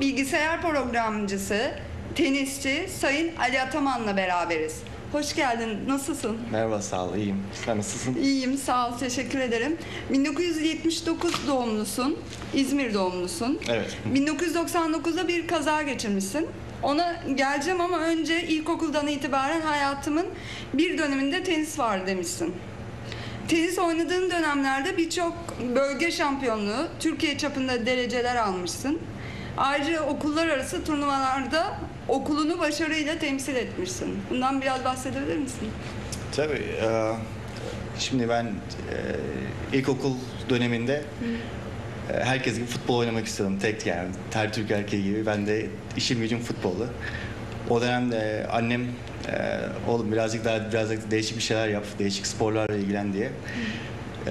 Bilgisayar programcısı, tenisçi Sayın Ali Ataman'la beraberiz. Hoş geldin. Nasılsın? Merhaba sağ ol iyiyim. Sen nasılsın? İyiyim, sağ ol. Teşekkür ederim. 1979 doğumlusun. İzmir doğumlusun. Evet. 1999'da bir kaza geçirmişsin. Ona geleceğim ama önce ilkokuldan itibaren hayatımın bir döneminde tenis var demişsin. Tenis oynadığın dönemlerde birçok bölge şampiyonluğu, Türkiye çapında dereceler almışsın. Ayrıca okullar arası turnuvalarda okulunu başarıyla temsil etmişsin. Bundan biraz bahsedebilir misin? Tabii. e, şimdi ben e, ilkokul döneminde e, herkes gibi futbol oynamak istiyordum. Tek yani her Türk erkeği gibi. Ben de işim gücüm futboldu. O dönemde annem e, oğlum birazcık daha birazcık değişik bir şeyler yap, değişik sporlarla ilgilen diye e,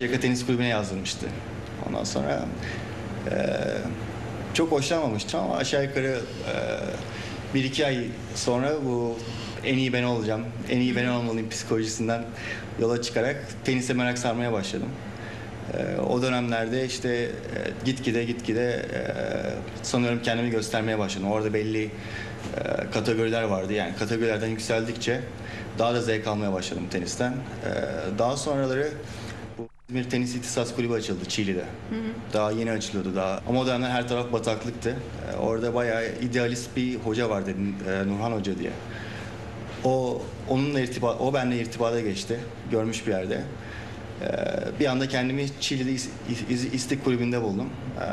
Yaka Tenis Kulübü'ne yazdırmıştı. Ondan sonra e, çok hoşlanmamıştım ama aşağı yukarı e, bir iki ay sonra bu en iyi ben olacağım, en iyi ben olmalıyım psikolojisinden yola çıkarak tenise merak sarmaya başladım. E, o dönemlerde işte e, gitgide gitgide e, sanıyorum kendimi göstermeye başladım. Orada belli e, kategoriler vardı. Yani kategorilerden yükseldikçe daha da zevk almaya başladım tenisten. E, daha sonraları İzmir Tenis İhtisas Kulübü açıldı Çiğli'de. Daha yeni açılıyordu daha. Ama o dönemler her taraf bataklıktı. Ee, orada bayağı idealist bir hoca vardı e, Nurhan Hoca diye. O onunla irtibat, o benimle irtibata geçti. Görmüş bir yerde. Ee, bir anda kendimi Çiğli'de İs- İs- İstik Kulübü'nde buldum. Ee,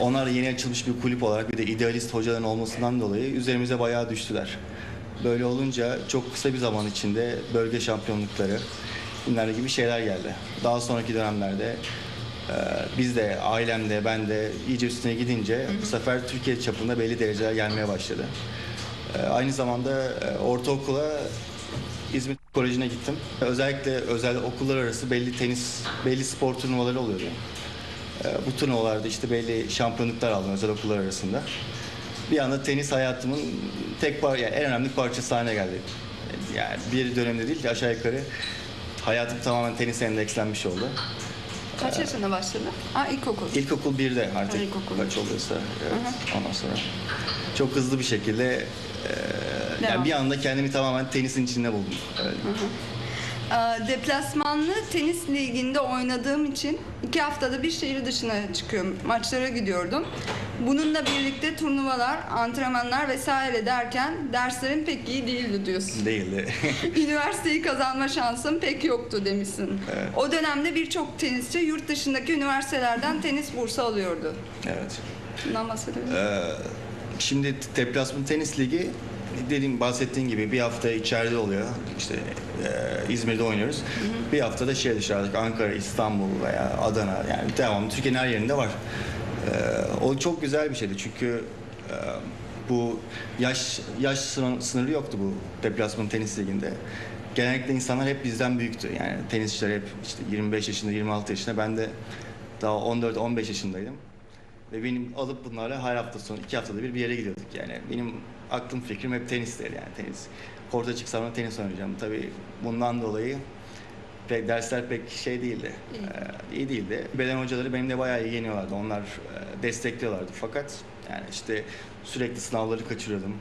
onlar yeni açılmış bir kulüp olarak bir de idealist hocaların olmasından dolayı üzerimize bayağı düştüler. Böyle olunca çok kısa bir zaman içinde bölge şampiyonlukları, bunlar gibi şeyler geldi. Daha sonraki dönemlerde e, biz de ailemde ben de iyice üstüne gidince bu sefer Türkiye çapında belli dereceler gelmeye başladı. E, aynı zamanda e, ortaokula İzmir Koleji'ne gittim. Özellikle özel okullar arası belli tenis, belli spor turnuvaları oluyordu. E, bu turnuvalarda işte belli şampiyonluklar aldım özel okullar arasında. Bir anda tenis hayatımın tek par yani en önemli parçası haline geldi. Yani bir dönemde değil aşağı yukarı hayatım tamamen tenise endekslenmiş oldu. Kaç yaşında başladın? Aa, ilkokul. İlkokul 1'de Ha, artık ilkokul. kaç oluyorsa evet, ondan sonra çok hızlı bir şekilde e, Devam. yani bir anda kendimi tamamen tenisin içinde buldum. Evet. Ee, Deplasmanlı tenis liginde oynadığım için iki haftada bir şehir dışına çıkıyorum. Maçlara gidiyordum. Bununla birlikte turnuvalar, antrenmanlar vesaire derken derslerim pek iyi değildi diyorsun. Değildi. Üniversiteyi kazanma şansım pek yoktu demişsin. Evet. O dönemde birçok tenisçi yurt dışındaki üniversitelerden tenis bursu alıyordu. evet. Bundan bahsedebilir? Ee, şimdi deplasman tenis ligi dediğim bahsettiğin gibi bir hafta içeride oluyor. İşte e, İzmir'de oynuyoruz. Bir hafta da şey dışarıda Ankara, İstanbul veya Adana yani devamlı Türkiye'nin her yerinde var. Ee, o çok güzel bir şeydi çünkü e, bu yaş yaş sınır- sınırı yoktu bu deplasman tenis liginde. Genellikle insanlar hep bizden büyüktü. Yani tenisçiler hep işte 25 yaşında, 26 yaşında. Ben de daha 14-15 yaşındaydım. Ve benim alıp bunlarla her hafta sonu, iki haftada bir bir yere gidiyorduk yani. Benim aklım fikrim hep tenisteydi yani tenis. Korta çıksam da tenis oynayacağım. Tabii bundan dolayı pek dersler pek şey değildi. İyi. Ee, iyi değildi. Beden hocaları benimle bayağı ilgileniyorlardı. Onlar e, destekliyorlardı. Fakat yani işte sürekli sınavları kaçırıyordum.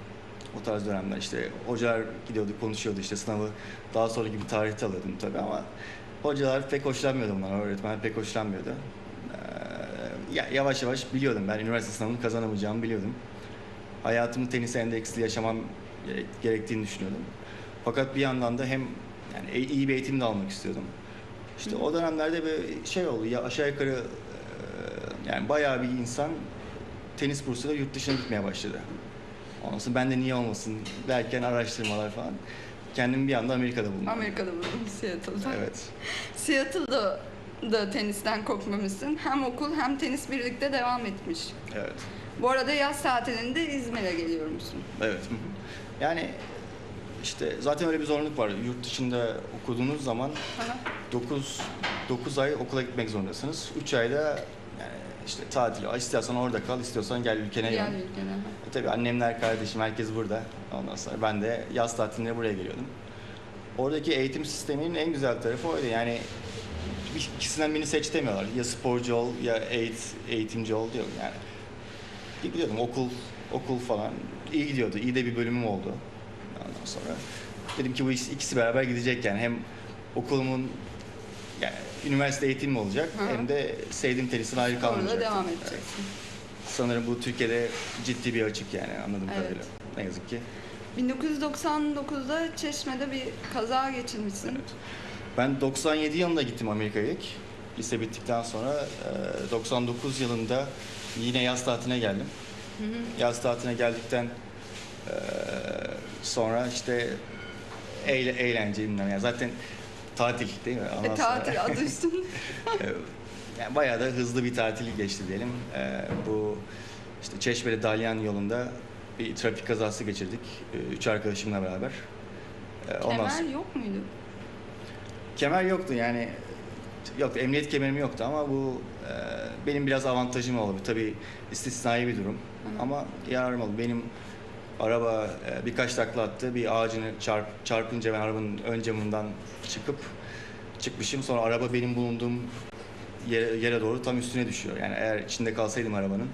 O tarz dönemler işte hocalar gidiyordu konuşuyordu işte sınavı daha sonraki bir tarihte alıyordum tabii ama hocalar pek hoşlanmıyordu bunlar. Öğretmenler pek hoşlanmıyordu. Ee, ya, yavaş yavaş biliyordum ben üniversite sınavını kazanamayacağımı biliyordum. Hayatımı tenise endeksli yaşamam gerek- gerektiğini düşünüyordum. Fakat bir yandan da hem yani iyi bir eğitim de almak istiyordum. İşte o dönemlerde bir şey oldu ya aşağı yukarı yani bayağı bir insan tenis bursuyla yurt dışına gitmeye başladı. Ondan sonra ben de niye olmasın derken araştırmalar falan. Kendimi bir anda Amerika'da buldum. Amerika'da buldum, Seattle'da. Evet. Seattle'da da tenisten kopmamışsın. Hem okul hem tenis birlikte devam etmiş. Evet. Bu arada yaz tatilinde İzmir'e geliyormuşsun. Evet. hı hı. Yani işte zaten öyle bir zorunluluk var. Yurt dışında okuduğunuz zaman Aha. 9 9 ay okula gitmek zorundasınız. 3 ayda yani işte tatil. İstiyorsan orada kal, istiyorsan gel ülkene Diğer dön. ülkene. E tabii annemler, kardeşim herkes burada. Ondan sonra ben de yaz tatiline buraya geliyordum. Oradaki eğitim sisteminin en güzel tarafı oydu. Yani ikisinden birini seç demiyorlar. Ya sporcu ol ya eğit, eğitimci ol diyor yani. gidiyordum okul okul falan iyi gidiyordu. İyi de bir bölümüm oldu. Ondan sonra dedim ki bu ikisi, beraber gidecek yani hem okulumun yani üniversite eğitimim olacak Hı hı. hem de sevdiğim tenisin ayrı kalmayacak. Orada devam edeceksin. Sanırım bu Türkiye'de ciddi bir açık yani anladığım Evet. kadarıyla. Ne yazık ki. 1999'da Çeşme'de bir kaza geçirmişsin. Evet. Ben 97 yılında gittim Amerika'ya ilk. Lise bittikten sonra e, 99 yılında yine yaz tatiline geldim. Yaz tatiline geldikten sonra işte eğle, eğlence bilmem yani zaten tatil değil mi? Ondan E, sonra- tatil adı üstünde. E, yani bayağı da hızlı bir tatil geçti diyelim. E, bu işte Çeşme'de Dalyan yolunda bir trafik kazası geçirdik. E, üç arkadaşımla beraber. E, ondan Kemer yok muydu? Kemer yoktu yani yoktu emniyet kemerim yoktu ama bu e, benim biraz avantajım oldu. Tabii istisnai bir durum Hı. ama yararım oldu. Benim araba e, birkaç takla attı. Bir ağacını çarp, çarpınca ben arabanın ön camından çıkıp çıkmışım. Sonra araba benim bulunduğum yere, yere doğru tam üstüne düşüyor. Yani eğer içinde kalsaydım arabanın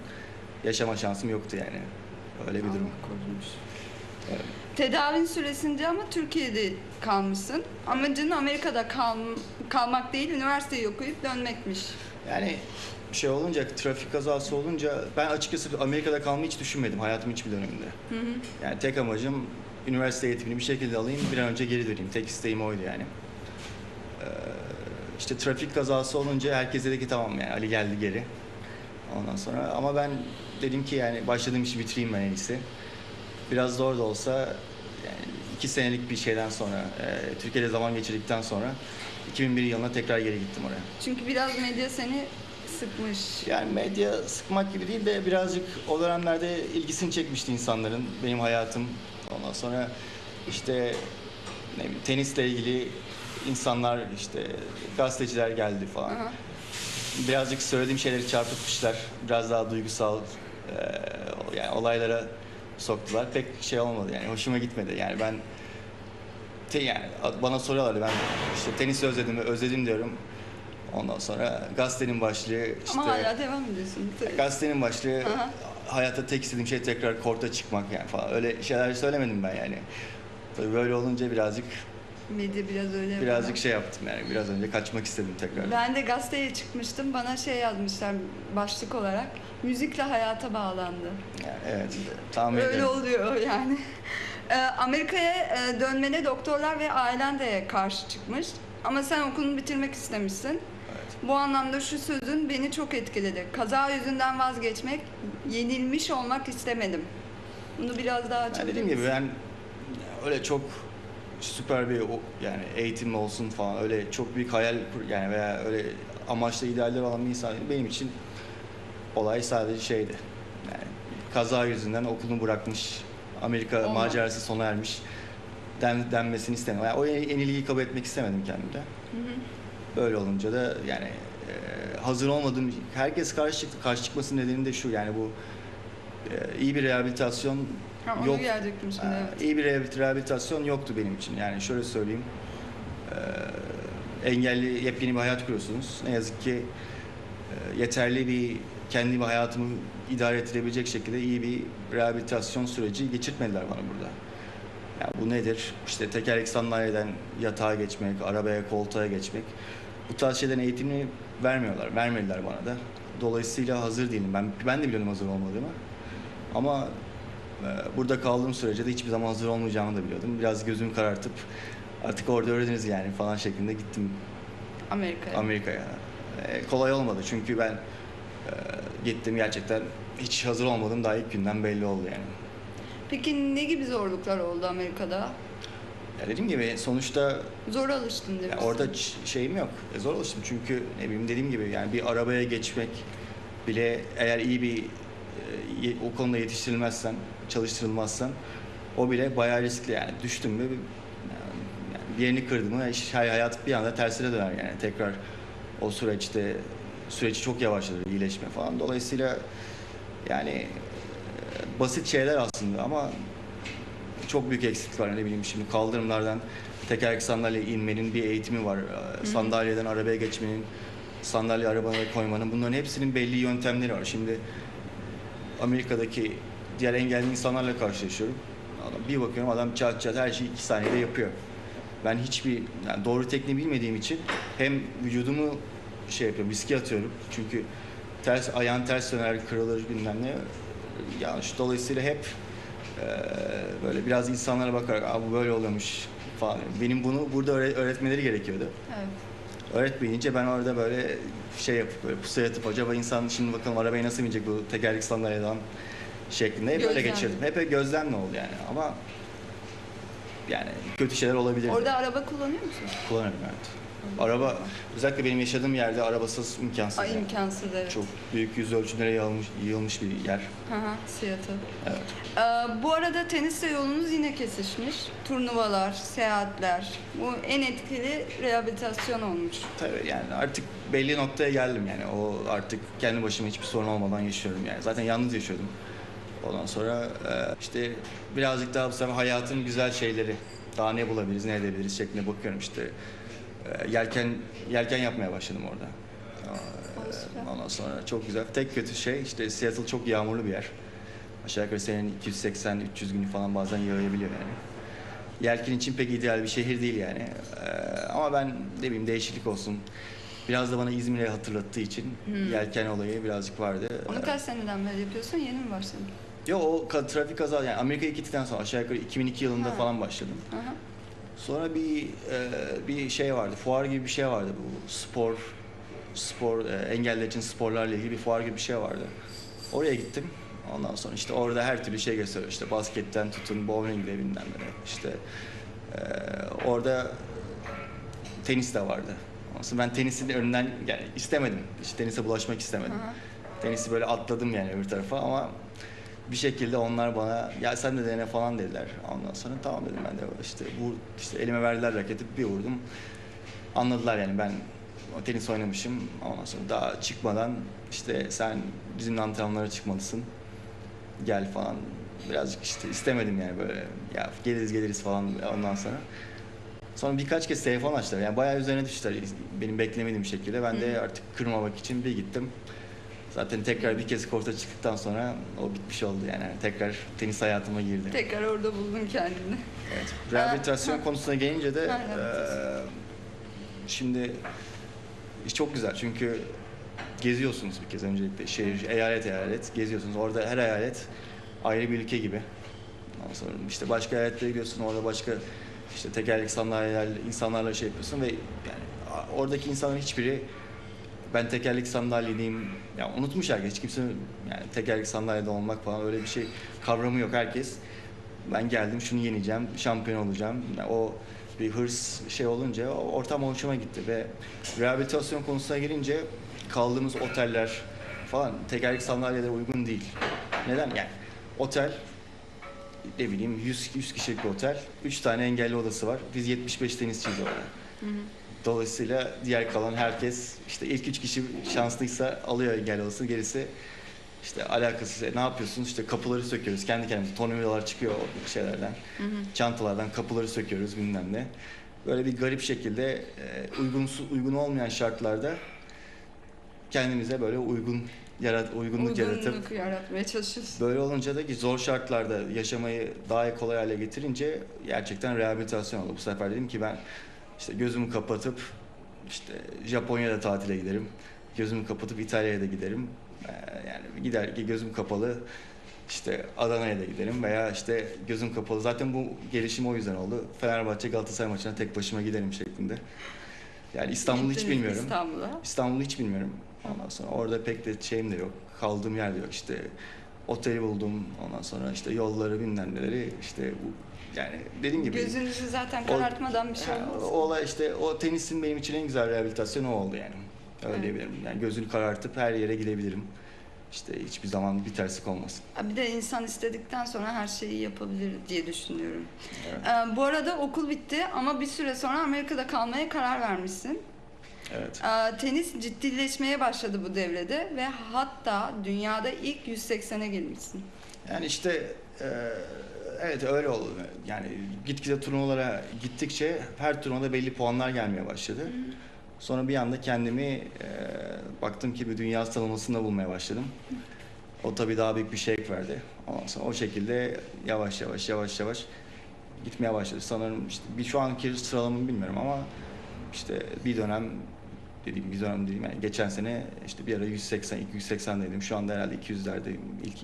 yaşama şansım yoktu yani. Öyle bir durum. Evet. Tedavin süresince ama Türkiye'de kalmışsın. Amacın Amerika'da kal kalmak değil, üniversiteyi okuyup dönmekmiş. Yani şey olunca, trafik kazası olunca ben açıkçası Amerika'da kalmayı hiç düşünmedim hayatımın hiçbir döneminde. Hı hı. Yani tek amacım üniversite eğitimini bir şekilde alayım, bir an önce geri döneyim. Tek isteğim oydu yani. Ee, işte trafik kazası olunca herkes dedi ki tamam yani Ali geldi geri. Ondan sonra ama ben dedim ki yani başladığım işi bitireyim ben en iyisi. Biraz zor da olsa yani iki senelik bir şeyden sonra, e, Türkiye'de zaman geçirdikten sonra 2001 yılına tekrar geri gittim oraya. Çünkü biraz medya seni sıkmış. Yani medya sıkmak gibi değil de birazcık o dönemlerde ilgisini çekmişti insanların benim hayatım. Ondan sonra işte ne bileyim, tenisle ilgili insanlar işte gazeteciler geldi falan. Aha. Birazcık söylediğim şeyleri çarpıtmışlar. Biraz daha duygusal eee, yani olaylara soktular. Pek şey olmadı yani hoşuma gitmedi. Yani ben te, yani bana soruyorlardı ben işte tenisi özledim mi? Özledim diyorum. Ondan sonra gazetenin başlığı işte Ama hala devam ediyorsun. Tabii. Gazetenin başlığı Aha. hayatta tek istediğim şey tekrar korta çıkmak yani falan. Öyle şeyler söylemedim ben yani. Tabii böyle olunca birazcık Medya biraz öyle. birazcık bana. şey yaptım yani. Biraz önce kaçmak istedim tekrar. Ben de gazeteye çıkmıştım. Bana şey yazmışlar başlık olarak. Müzikle hayata bağlandı. Yani evet. Tahmin Öyle ederim. oluyor yani. Ee, Amerika'ya e, dönmene doktorlar ve ailen de karşı çıkmış. Ama sen okulunu bitirmek istemişsin. Bu anlamda şu sözün beni çok etkiledi. Kaza yüzünden vazgeçmek, yenilmiş olmak istemedim. Bunu biraz daha Yani açabilir dediğim gibi ben öyle çok süper bir yani eğitim olsun falan öyle çok büyük hayal yani veya öyle amaçlı idealler olan bir insan benim için olay sadece şeydi. Yani kaza yüzünden okulunu bırakmış, Amerika Olmaz. macerası sona ermiş den, denmesini istemedim. Yani o yeniliği kabul etmek istemedim kendimde. Hı hı. Böyle olunca da yani e, hazır olmadığım herkes karşı çıktı. Karşı çıkmasının nedeni de şu yani bu e, iyi bir rehabilitasyon Ha, yok. gelecektim şimdi. Ee, evet. iyi bir rehabil- rehabilitasyon yoktu benim için. Yani şöyle söyleyeyim. Ee, engelli yepyeni bir hayat kuruyorsunuz. Ne yazık ki e, yeterli bir kendi bir hayatımı idare ettirebilecek şekilde iyi bir rehabilitasyon süreci geçirtmediler bana burada. Yani bu nedir? İşte tekerlek sandalyeden yatağa geçmek, arabaya, koltuğa geçmek. Bu tarz şeylerin eğitimini vermiyorlar, vermediler bana da. Dolayısıyla hazır değilim. Ben ben de biliyorum hazır olmadığımı. Ama e, burada kaldığım sürece de hiçbir zaman hazır olmayacağımı da biliyordum. Biraz gözümü karartıp artık orada öğreniriz yani falan şeklinde gittim Amerika'ya. Amerika'ya. E, kolay olmadı çünkü ben e, gittim gerçekten hiç hazır olmadım daha ilk günden belli oldu yani. Peki ne gibi zorluklar oldu Amerika'da? Ya dediğim gibi sonuçta Zor alıştın demişsin. orada şeyim yok. E, zor alıştım çünkü ne bileyim dediğim gibi yani bir arabaya geçmek bile eğer iyi bir e, o konuda yetiştirilmezsen, çalıştırılmazsan o bile bayağı riskli yani. Düştüm mü yani bir yerini kırdım mı hay- hayat bir anda tersine döner yani. Tekrar o süreçte süreci çok yavaşladı iyileşme falan. Dolayısıyla yani basit şeyler aslında ama çok büyük eksiklik var. Ne bileyim şimdi kaldırımlardan tekerlek sandalye inmenin bir eğitimi var. Sandalyeden arabaya geçmenin, sandalye arabaya koymanın bunların hepsinin belli yöntemleri var. Şimdi Amerika'daki diğer engelli insanlarla karşılaşıyorum. Adam, bir bakıyorum adam çat çat her şeyi iki saniyede yapıyor. Ben hiçbir yani doğru tekniği bilmediğim için hem vücudumu şey yapıyorum, riske atıyorum. Çünkü ters ayağın ters döner, kırılır bilmem ne. Yanlış. Dolayısıyla hep eee, böyle biraz insanlara bakarak Aa, bu böyle oluyormuş falan. Benim bunu burada öğre- öğretmeleri gerekiyordu. Evet. Öğretmeyince ben orada böyle şey yapıp böyle pusuya yatıp acaba insan şimdi bakalım arabaya nasıl binecek bu tekerlek sandalyeden şeklinde hep öyle geçirdim. Hep gözlemle oldu yani ama yani kötü şeyler olabilir. Orada araba kullanıyor musun? kullanırım evet. Araba özellikle benim yaşadığım yerde arabasız imkansız. Ay yani. imkansız evet. Çok büyük yüz ölçümlere yığılmış, yığılmış bir yer. Hı hı, Seattle. Evet. Ee, bu arada tenisle yolunuz yine kesişmiş. Turnuvalar, seyahatler. Bu en etkili rehabilitasyon olmuş. Tabii yani artık belli noktaya geldim yani. O artık kendi başıma hiçbir sorun olmadan yaşıyorum yani. Zaten yalnız yaşıyordum. Ondan sonra e, işte birazcık daha bu sefer hayatın güzel şeyleri daha ne bulabiliriz, ne edebiliriz şeklinde bakıyorum işte. E, yelken yelken yapmaya başladım orada. O süper. E, Ondan sonra çok güzel. Tek kötü şey işte Seattle çok yağmurlu bir yer. Aşağı yukarı senenin 280-300 günü falan bazen yağabiliyor yani. Yelkin için pek ideal bir şehir değil yani. Ee, ama ben ne bileyim değişiklik olsun. Biraz da bana İzmir'i hatırlattığı için yelken olayı birazcık vardı. Onu Ee, kaç seneden beri yapıyorsun? Yeni mi başladın? Yo o ka- trafik kaza yani Amerika'ya gittikten sonra aşağı yukarı 2002 yılında Ha. falan başladım. Hı. Sonra bir e, bir şey vardı. Fuar gibi bir şey vardı bu spor spor e, engelliler için sporlarla ilgili bir fuar gibi bir şey vardı. Oraya gittim. Ondan sonra işte orada her türlü şey gösteriyor. İşte basketten tutun bowling'de bilmem ne. İşte e, orada tenis de vardı. Aslında ben tenisin önünden yani istemedim. Hiç tenise bulaşmak istemedim. Hı hı. Tenisi böyle atladım yani öbür tarafa ama bir şekilde onlar bana ya sen de dene falan dediler. Ondan sonra tamam dedim ben de işte bu işte elime verdiler raketi bir vurdum. Anladılar yani ben tenis oynamışım. Ondan sonra daha çıkmadan işte sen bizimle antrenmanlara çıkmalısın. Gel falan. Birazcık işte istemedim yani böyle ya geliriz geliriz falan ondan sonra. Sonra birkaç kez telefon açtılar. Yani bayağı üzerine düştüler benim beklemediğim şekilde. Ben de artık kırmamak için bir gittim. Zaten tekrar bir kez korta çıktıktan sonra o bitmiş oldu yani. Tekrar tenis hayatıma girdi. Tekrar orada buldun kendini. Evet. Rehabilitasyon Ha. konusuna gelince de rehabilitasyon. şimdi iş çok güzel çünkü geziyorsunuz bir kez öncelikle şehir, eyalet eyalet geziyorsunuz. Orada her eyalet ayrı bir ülke gibi. Ondan sonra işte başka eyaletlere gidiyorsun orada başka işte tekerlek sandalyelerle insanlarla şey yapıyorsun ve yani oradaki insanların hiçbiri ben tekerlek sandalyeliyim. Yani unutmuş herkes. Hiç kimse yani tekerlek sandalyede olmak falan öyle bir şey kavramı yok herkes. Ben geldim şunu yeneceğim, şampiyon olacağım. Yani o bir hırs şey olunca ortam hoşuma gitti ve rehabilitasyon konusuna gelince kaldığımız oteller falan tekerlek sandalyelere uygun değil. Neden? Yani otel ne bileyim 100, 100 kişilik bir otel. 3 tane engelli odası var. Biz 75 tenisçiyiz orada. Dolayısıyla diğer kalan herkes işte ilk üç kişi şanslıysa alıyor engelli odası gerisi işte alakasız. E, ne yapıyorsunuz? İşte kapıları söküyoruz. Kendi kendimize tornavidalar çıkıyor o şeylerden. Çantalardan kapıları söküyoruz bilmem ne. Böyle bir garip şekilde e, uygunsuz, uygun olmayan şartlarda kendimize böyle uygun yarat uygunluk yaratıp Uygunluk yaratmaya çalışıyorsun. Böyle olunca da ki zor şartlarda yaşamayı daha kolay hale getirince gerçekten rehabilitasyon oldu. Bu sefer dedim ki ben işte gözümü kapatıp işte Japonya'da tatile giderim. Gözümü kapatıp İtalya'ya da giderim. Ee, Yani gider gözüm kapalı işte Adana'ya da giderim veya işte gözüm kapalı. Zaten bu gelişim o yüzden oldu. Fenerbahçe Galatasaray maçına tek başıma giderim şeklinde. Yani İstanbul'u hiç bilmiyorum. İstanbul'a. İstanbul'u hiç bilmiyorum. Ondan sonra orada pek de şeyim de yok. Kaldığım yer de yok. İşte oteli buldum. Ondan sonra işte yolları bilmem neleri işte bu- yani dediğim gibi. Gözünüzü zaten o- karartmadan bir şey olmaz. O olay işte o tenisin benim için en güzel rehabilitasyon o oldu yani. Öyle Evet. diyebilirim. Yani gözünü karartıp her yere gidebilirim. İşte hiçbir zaman bir terslik olmasın. Bir de insan istedikten sonra her şeyi yapabilir diye düşünüyorum. Evet. Ee, bu arada okul bitti ama bir süre sonra Amerika'da kalmaya karar vermişsin. Evet. Ee, tenis ciddileşmeye başladı bu devrede ve hatta dünyada ilk 180'e gelmişsin. Yani işte e, evet öyle oldu. Yani gitgide turnuvalara gittikçe her turnuvada belli puanlar gelmeye başladı. Sonra bir anda kendimi e, baktım ki bir dünya sıralamasında bulmaya başladım. O tabii daha büyük bir şevk verdi. Ondan sonra o şekilde yavaş yavaş yavaş yavaş gitmeye başladı. Sanırım işte bir şu anki sıralamamı bilmiyorum ama işte bir dönem dediğim bir dönem dediğim yani geçen sene işte bir ara 180 280'deydim. Şu anda herhalde 200'lerdeyim. İlk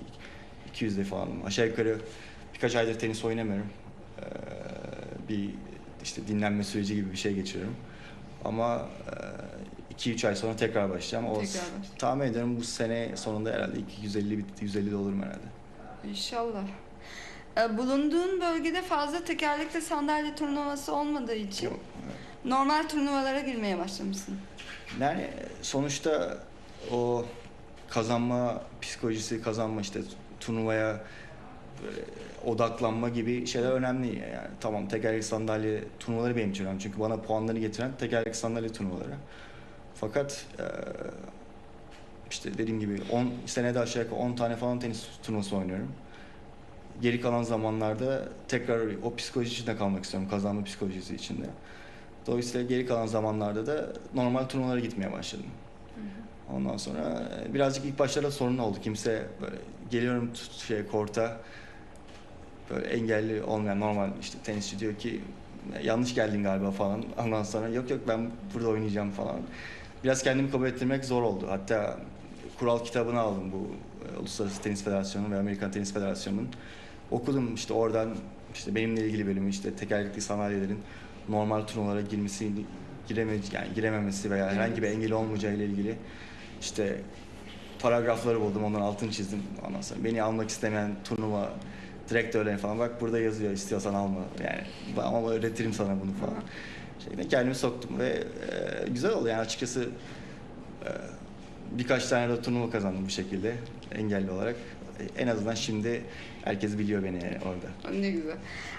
200'de falan. Aşağı yukarı birkaç aydır tenis oynamıyorum. Ee, bir işte dinlenme süreci gibi bir şey geçiriyorum. Ama 2-3 ay sonra tekrar başlayacağım. O Tekrar başlayacağım. tahmin ediyorum bu sene sonunda herhalde 150 bitti, 150 de olurum herhalde. İnşallah. Ee, bulunduğun bölgede fazla tekerlekli sandalye turnuvası olmadığı için Yok. normal turnuvalara girmeye başlamışsın. Yani sonuçta o kazanma psikolojisi, kazanma işte turnuvaya böyle odaklanma gibi şeyler önemli. Yani tamam tekerlekli sandalye turnuvaları benim için önemli. Çünkü bana puanları getiren tekerlekli sandalye turnuvaları. Fakat işte dediğim gibi 10 senede aşağı yukarı 10 tane falan tenis turnuvası oynuyorum. Geri kalan zamanlarda tekrar o psikoloji içinde kalmak istiyorum. Kazanma psikolojisi içinde. Dolayısıyla geri kalan zamanlarda da normal turnuvalara gitmeye başladım. Ondan sonra birazcık ilk başlarda sorun oldu. Kimse böyle geliyorum şey korta böyle engelli olmayan normal işte tenisçi diyor ki yanlış geldin galiba falan. Ondan sonra yok yok ben burada oynayacağım falan. Biraz kendimi kabul ettirmek zor oldu. Hatta kural kitabını aldım bu e, Uluslararası Tenis Federasyonu ve Amerikan Tenis Federasyonu'nun. Okudum işte oradan işte benimle ilgili bölümü işte tekerlekli sandalyelerin normal turnuvalara girmesi gireme yani girememesi veya herhangi bir engeli olmayacağı ile ilgili işte paragrafları buldum ondan altını çizdim ondan sonra beni almak istemeyen turnuva direktörleri falan bak burada yazıyor istiyorsan alma yani ama öğretirim sana bunu falan şeklinde kendimi soktum ve e, güzel oldu yani açıkçası e, birkaç tane de turnuva kazandım bu şekilde engelli olarak E, en azından şimdi herkes biliyor beni yani orada. Ne güzel.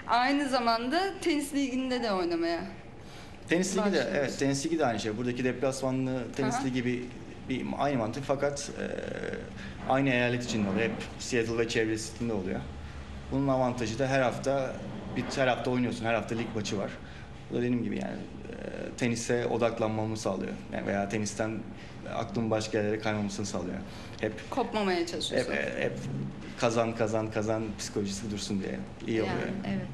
Aynı zamanda tenis liginde de oynamaya. Tenis ligi de Başlıyoruz. evet tenis ligi de aynı şey. Buradaki deplasmanlı tenis Aha. ligi bir, bir aynı mantık fakat e, aynı eyalet içinde oluyor. Hep Seattle ve çevresinde oluyor. Bunun avantajı da her hafta bir her hafta oynuyorsun. Her hafta lig maçı var. Bu da dediğim gibi yani e, tenise odaklanmamı sağlıyor. Yani veya tenisten aklımın başka yerlere kaymamasını sağlıyor. Hep Kopmamaya hep, çalışıyorsun. hep kazan kazan kazan psikolojisi dursun diye iyi oluyor. Yani, evet.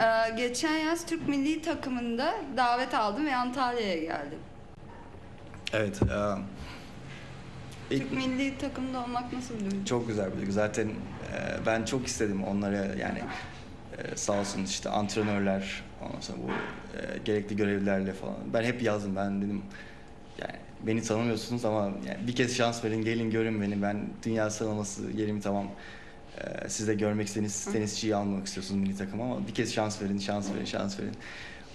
Ee, geçen yaz Türk milli takımında davet aldım ve Antalya'ya geldim. Evet. e, Türk milli takımda olmak nasıl bir duygu? Çok güzel bir duygu. Zaten e, ben çok istedim onlara yani e, sağ olsun işte antrenörler ondan sonra bu e, gerekli görevlilerle falan. Ben hep yazdım. Ben dedim yani beni tanımıyorsunuz ama yani bir kez şans verin gelin görün beni. Ben dünya sıralaması yerimi tamam e, siz de görmek istediğiniz tenisçiyi almak istiyorsunuz milli takım ama bir kez şans verin, şans verin, şans verin.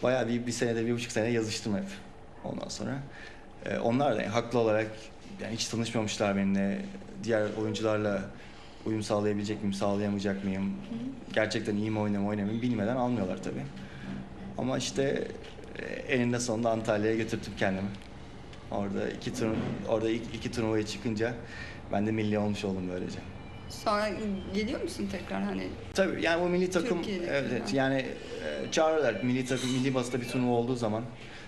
Bayağı bir, bir senede, bir buçuk sene yazıştım hep ondan sonra. E, onlar da yani haklı olarak yani hiç tanışmamışlar benimle. Diğer oyuncularla uyum sağlayabilecek miyim, sağlayamayacak mıyım? Gerçekten iyi mi oynamam, oynamayayım bilmeden almıyorlar tabii. Ama işte e, eninde sonunda Antalya'ya götürdüm kendimi. Orada iki turnu orada ilk iki turnuvaya çıkınca ben de milli olmuş oldum böylece. Sonra geliyor musun tekrar hani? Tabii yani bu milli takım evet, falan. yani e, çağırırlar milli takım milli basında bir turnuva olduğu zaman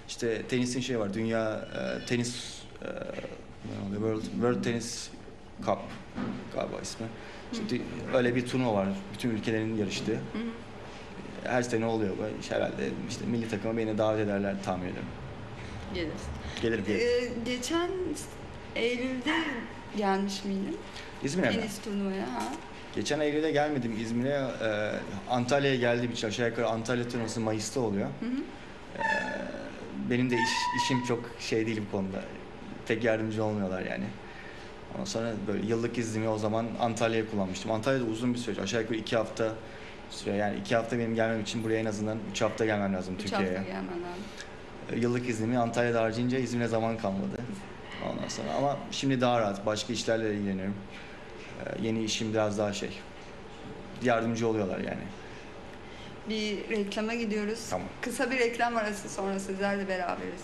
işte tenisin şey var dünya e, tenis e, oluyor? World, World Tennis Cup galiba ismi. Dü- öyle bir turnuva var bütün ülkelerin yarıştığı. Her sene oluyor bu. İşte herhalde işte milli takıma beni davet ederler tahmin ediyorum. Geliriz. Gelirim gelirim. Ee, geçen Eylül'de gelmiş miydin? İzmir'e mi? Tenis turnuvaya ha. Geçen Eylül'de gelmedim İzmir'e. E, Antalya'ya geldiğim için aşağı yukarı Antalya turnuvası Mayıs'ta oluyor. Hı hı. Ee, benim de iş, işim çok şey değil bu konuda. Pek yardımcı olmuyorlar yani. Ondan sonra böyle yıllık iznimi o zaman Antalya'ya kullanmıştım. Antalya'da uzun bir süreç. Aşağı yukarı iki hafta süre. Yani iki hafta benim gelmem için buraya en azından üç hafta gelmem lazım Üç Türkiye'ye. hafta gelmen lazım. Ee, Yıllık iznimi Antalya'da harcayınca İzmir'e zaman kalmadı. Ondan sonra ama şimdi daha rahat. Başka işlerle ilgileniyorum. Ee, yeni işim biraz daha şey. Yardımcı oluyorlar yani. Bir reklama gidiyoruz. Tamam. Kısa bir reklam arası sonra sizlerle beraberiz.